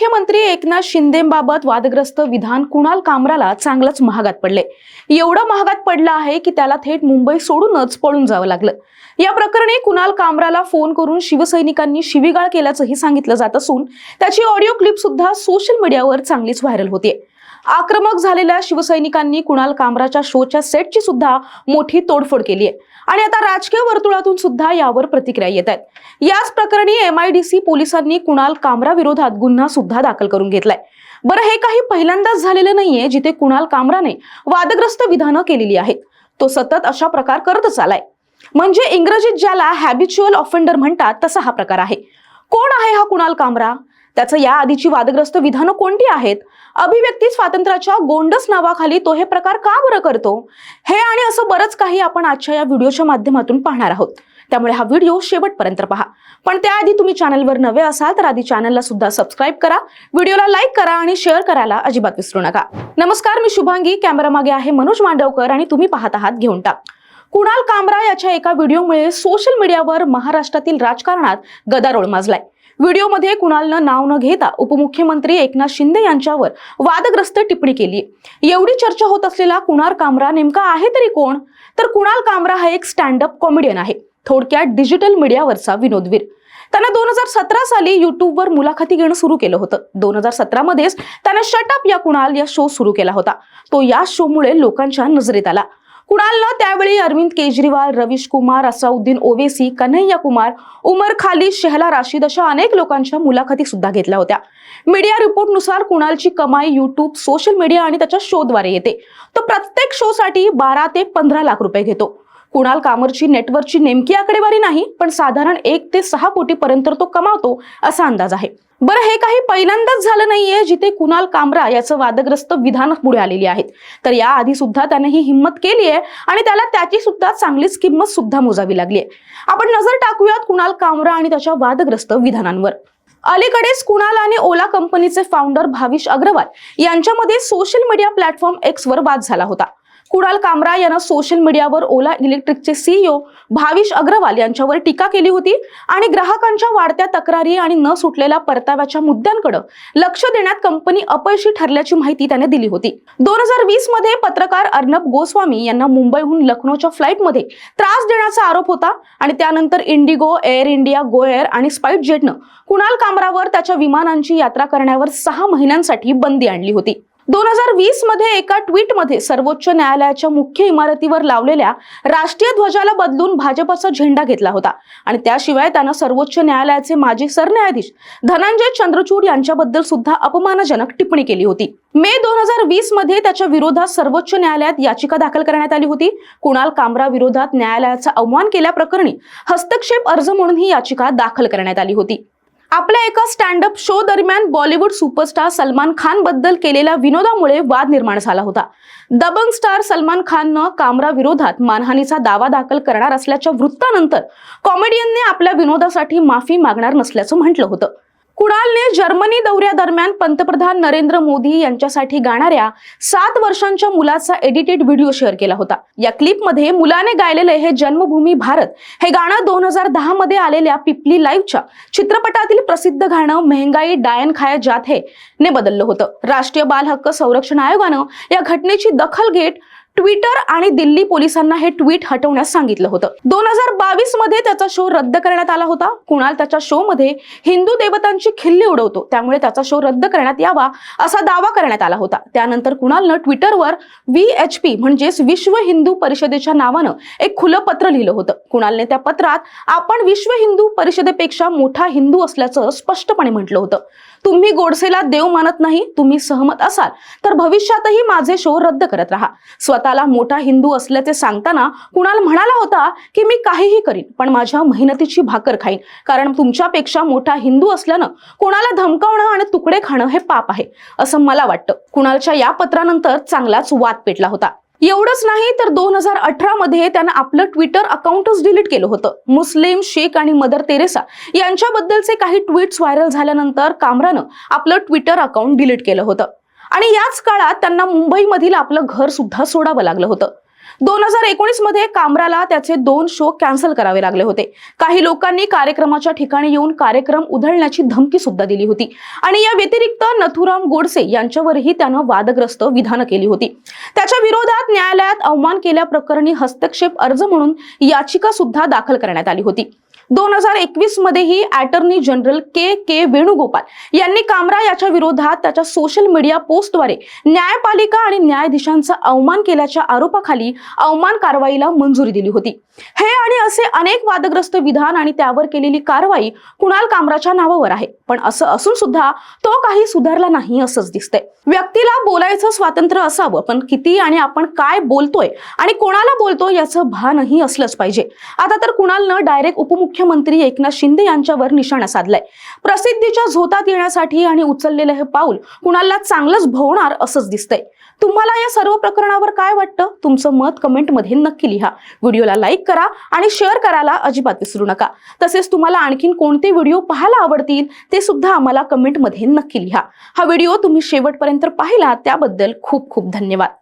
मुख्यमंत्री एकनाथ शिंदेबाबत वादग्रस्त विधान कुणाल कामराला चांगलंच महागात पडले. एवढं महागात पडलं आहे की त्याला थेट मुंबई सोडूनच पळून जावं लागलं. या प्रकरणी कुणाल कामराला फोन करून शिवसैनिकांनी शिवीगाळ केल्याचंही सांगितलं जात असून त्याची ऑडिओ क्लिप सुद्धा सोशल मीडियावर चांगलीच व्हायरल होते आक्रमक झालेल्या शिवसैनिकांनी कुणाल कामराच्या शोच्या सेटची सुद्धा मोठी तोडफोड केली आहे. आणि आता राजकीय वर्तुळातून सुद्धा यावर प्रतिक्रिया येत आहेत. याच प्रकरणी एमआयडीसी पोलिसांनी कुणाल कामरा विरोधात गुन्हा सुद्धा दाखल करून घेतलाय. बरं हे काही पहिल्यांदाच झालेलं नाहीये जिथे कुणाल कामराने वादग्रस्त विधानं केलेली आहेत. तो सतत अशा प्रकार करतच आलाय म्हणजे इंग्रजीत ज्याला हॅबिच्युअल ऑफेंडर म्हणतात तसा हा प्रकार आहे. कोण आहे हा कुणाल कामरा? त्याचं या आधीची वादग्रस्त विधानं कोणती आहेत? अभिव्यक्ती स्वातंत्र्याच्या गोंडस नावाखाली तो हे प्रकार का बरं करतो? हे आणि असं बरंच काही आपण आजच्या या व्हिडिओच्या माध्यमातून पाहणार आहोत. त्यामुळे हा व्हिडिओ शेवटपर्यंत पहा. पण त्याआधी तुम्ही चॅनलवर नवे असाल तर आधी चॅनलला सुद्धा सबस्क्राईब करा व्हिडिओला लाईक करा आणि शेअर करायला अजिबात विसरू नका. नमस्कार मी शुभांगी. कॅमेरा मागे आहे मनोज मांडवकर आणि तुम्ही पाहत आहात घेऊन टाक. कुणाल कामरा याच्या एका व्हिडिओमुळे सोशल मीडियावर महाराष्ट्रातील राजकारणात गदारोळ माजलाय. व्हिडिओमध्ये कुणालनं नाव न घेता उपमुख्यमंत्री एकनाथ शिंदे यांच्यावर वादग्रस्त टिप्पणी केली. एवढी चर्चा होत असलेला कुणाल कामरा नेमका आहे तरी कोण? तर कुणाल कामरा हा एक स्टँडअप कॉमेडियन आहे. थोडक्यात डिजिटल मीडियावरचा विनोदवीर. त्यानं दोन हजार सतरा साली युट्यूबवर मुलाखती घेणं सुरू केलं होतं. दोन हजार सतरामध्येच त्यानं शटअप या कुणाल या शो सुरू केला होता. तो या शोमुळे लोकांच्या नजरेत आला. कुणालनं त्यावेळी अरविंद केजरीवाल रवीश कुमार असाउद्दीन ओवेसी कन्हैया कुमार उमर खाली शेहला राशीद अशा अनेक लोकांच्या मुलाखती सुद्धा घेतल्या होत्या. मीडिया रिपोर्टनुसार कुणालची कमाई युट्यूब सोशल मीडिया आणि त्याच्या शोद्वारे येते. तो प्रत्येक शोसाठी बारा ते पंधरा लाख रुपये घेतो. कुणाल कामरची नेटवर्कची नेमकी आकडेवारी नाही पण साधारण एक ते सहा कोटी पर्यंत तो कमावतो असा अंदाज आहे. बरं हे काही पहिल्यांदाच झालं नाहीये जिथे कुणाल कामरा याचं वादग्रस्त विधान पुढे आलेली आहेत तर या आधी सुद्धा त्याने ही हिंमत केली आहे आणि त्याला त्याची सुद्धा चांगलीच किंमत सुद्धा मोजावी लागली आहे. आपण नजर टाकूयात कुणाल कामरा आणि त्याच्या वादग्रस्त विधानांवर. अलीकडेच कुणाल आणि ओला कंपनीचे फाउंडर भाविश अग्रवाल यांच्यामध्ये सोशल मीडिया प्लॅटफॉर्म एक्स वर वाद झाला होता. कुणाल कामरा यानं सोशल मीडियावर ओला इलेक्ट्रिकचे सीईओ भाविश अग्रवाल यांच्यावर टीका केली होती आणि ग्राहकांच्या वाढत्या तक्रारी आणि न सुटलेल्या परताव्याच्या मुद्द्यांकडे लक्ष देण्यात कंपनी अपयशी ठरल्याची माहिती त्याने दिली होती. दोन हजार वीसमध्ये पत्रकार अर्णब गोस्वामी यांना मुंबईहून लखनौच्या फ्लाईटमध्ये त्रास देण्याचा आरोप होता आणि त्यानंतर IndiGo Air India Go Air आणि स्पाईट जेटनं कुणाल कामरावर त्याच्या विमानांची यात्रा करण्यावर सहा महिन्यांसाठी बंदी आणली होती. दोन हजार वीसमध्ये एका ट्विटमध्ये सर्वोच्च न्यायालयाच्या मुख्य इमारतीवर लावलेल्या राष्ट्रीय ध्वजाला बदलून भाजपचा झेंडा घेतला होता. आणि त्याशिवाय त्यानं सर्वोच्च न्यायालयाचे माजी सरन्यायाधीश धनंजय चंद्रचूड यांच्याबद्दल सुद्धा अपमानजनक टिप्पणी केली होती. मे दोन हजार वीसमध्ये त्याच्या विरोधात सर्वोच्च न्यायालयात याचिका दाखल करण्यात आली होती. कुणाल कामरा विरोधात न्यायालयाचा अवमान केल्याप्रकरणी हस्तक्षेप अर्ज म्हणून ही याचिका दाखल करण्यात आली होती. आपल्या एका स्टँडअप शो दरम्यान बॉलिवूड सुपरस्टार सलमान खानबद्दल केलेल्या विनोदामुळे वाद निर्माण झाला होता. दबंग स्टार सलमान खाननं कामरा विरोधात मानहानीचा दावा दाखल करणार असल्याच्या वृत्तानंतर कॉमेडियनने आपल्या विनोदासाठी माफी मागणार नसल्याचं म्हटलं होतं. कुणालने जर्मनी दौऱ्यादरम्यान पंतप्रधान नरेंद्र मोदी यांच्यासाठी गाणाऱ्या सात वर्षांच्या मुलाचा एडिटेड व्हिडिओ शेअर केला होता. या क्लिपमध्ये मुलाने गायलेले हे जन्मभूमी भारत. हे गाणं दोन हजार दहा मध्ये आलेल्या पिपली लाईव्हच्या चित्रपटातील प्रसिद्ध गाणं मेहंगाई डायन खाया जात ने बदललं होतं. राष्ट्रीय बाल हक्क संरक्षण आयोगानं या घटनेची दखल घेत ट्विटर आणि दिल्ली पोलिसांना हे ट्विट हटवण्यास सांगितलं होतं. दोन हजार बावीसमध्ये त्याचा शो रद्द करण्यात आला होता. कुणाल त्याच्या शो मध्ये हिंदू देवतांची खिल्ली उडवतो. त्यामुळे त्याचा शो रद्द करण्यात यावा असा दावा करण्यात आला होता. त्यानंतर कुणालनं ट्विटरवर व्ही एच पी म्हणजेच विश्व हिंदू परिषदेच्या नावानं एक खुलं पत्र लिहिलं होतं. कुणालने त्या पत्रात आपण विश्व हिंदू परिषदेपेक्षा मोठा हिंदू असल्याचं स्पष्टपणे म्हटलं होतं. तुम्ही गोडसेला देव मानत नाही तुम्ही सहमत असाल तर भविष्यातही माझे शो रद्द करत राहा. स्वतःला मोठा हिंदू असल्याचे सांगताना कुणाल म्हणाला होता की मी काहीही करीन पण माझ्या मेहनतीची भाकर खाईन. कारण तुमच्यापेक्षा मोठा हिंदू असल्यानं कोणाला धमकावणं आणि तुकडे खाणं हे पाप आहे असं मला वाटतं. कुणालच्या या पत्रानंतर चांगलाच वाद पेटला होता. एवढंच नाही तर दोन हजार अठरा मध्ये त्यानं आपलं ट्विटर अकाउंटच डिलीट केलं होतं. मुस्लिम शेख आणि मदर तेरेसा यांच्याबद्दलचे काही ट्विट्स व्हायरल झाल्यानंतर कामरानं आपलं ट्विटर अकाउंट डिलीट केलं होतं. आणि याच काळात त्यांना मुंबईमधील आपलं घर सुद्धा सोडावं लागलं होतं. दोन हजार एकोणीसमध्ये कामराला त्याचे दोन शो कॅन्सल करावे लागले होते. काही लोकांनी कार्यक्रमाच्या ठिकाणी येऊन कार्यक्रम उधळण्याची धमकी सुद्धा दिली होती. आणि या व्यतिरिक्त नथुराम गोडसे यांच्यावरही त्यानं वादग्रस्त विधानं केली होती. त्याच्या विरोधात न्यायालयात अवमान केल्याप्रकरणी हस्तक्षेप अर्ज म्हणून याचिका सुद्धा दाखल करण्यात आली होती. दोन हजार एकवीस मध्येही attorney general K K Venugopal यांनी कामरा याच्या विरोधात त्याच्या सोशल मीडिया पोस्टद्वारे न्यायपालिका आणि न्यायाधीशांचा अवमान केल्याच्या आरोपाखाली अवमान कारवाईला मंजुरी दिली होती. हे आणि असे अनेक वादग्रस्त विधान आणि त्यावर केलेली कारवाई कुणाल कामराच्या नावावर आहे. पण असं असून सुद्धा तो काही सुधारला नाही असंच दिसतंय. व्यक्तीला बोलायचं स्वातंत्र्य असावं पण किती आणि आपण काय बोलतोय आणि कोणाला बोलतोय याचं भानही असलंच पाहिजे. आता तर कुणालनं डायरेक्ट उपमुख्यमंत्री एकनाथ शिंदे यांच्यावर निशाणा साधलाय. प्रसिद्धीच्या झोतात येण्यासाठी आणि उचललेलं हे पाऊल कुणालला चांगलंच भवणार असंच दिसतंय. तुम्हाला या सर्व प्रकरणावर काय वाटतं? तुमचं मत कमेंटमध्ये नक्की लिहा. व्हिडिओला लाईक करा आणि शेअर करायला अजिबात विसरू नका. तसेच तुम्हाला आणखीन कोणते व्हिडिओ पाहायला आवडतील ते सुद्धा आम्हाला कमेंटमध्ये नक्की लिहा. हा व्हिडिओ तुम्ही शेवटपर्यंत पाहिला त्याबद्दल खूप खूप धन्यवाद.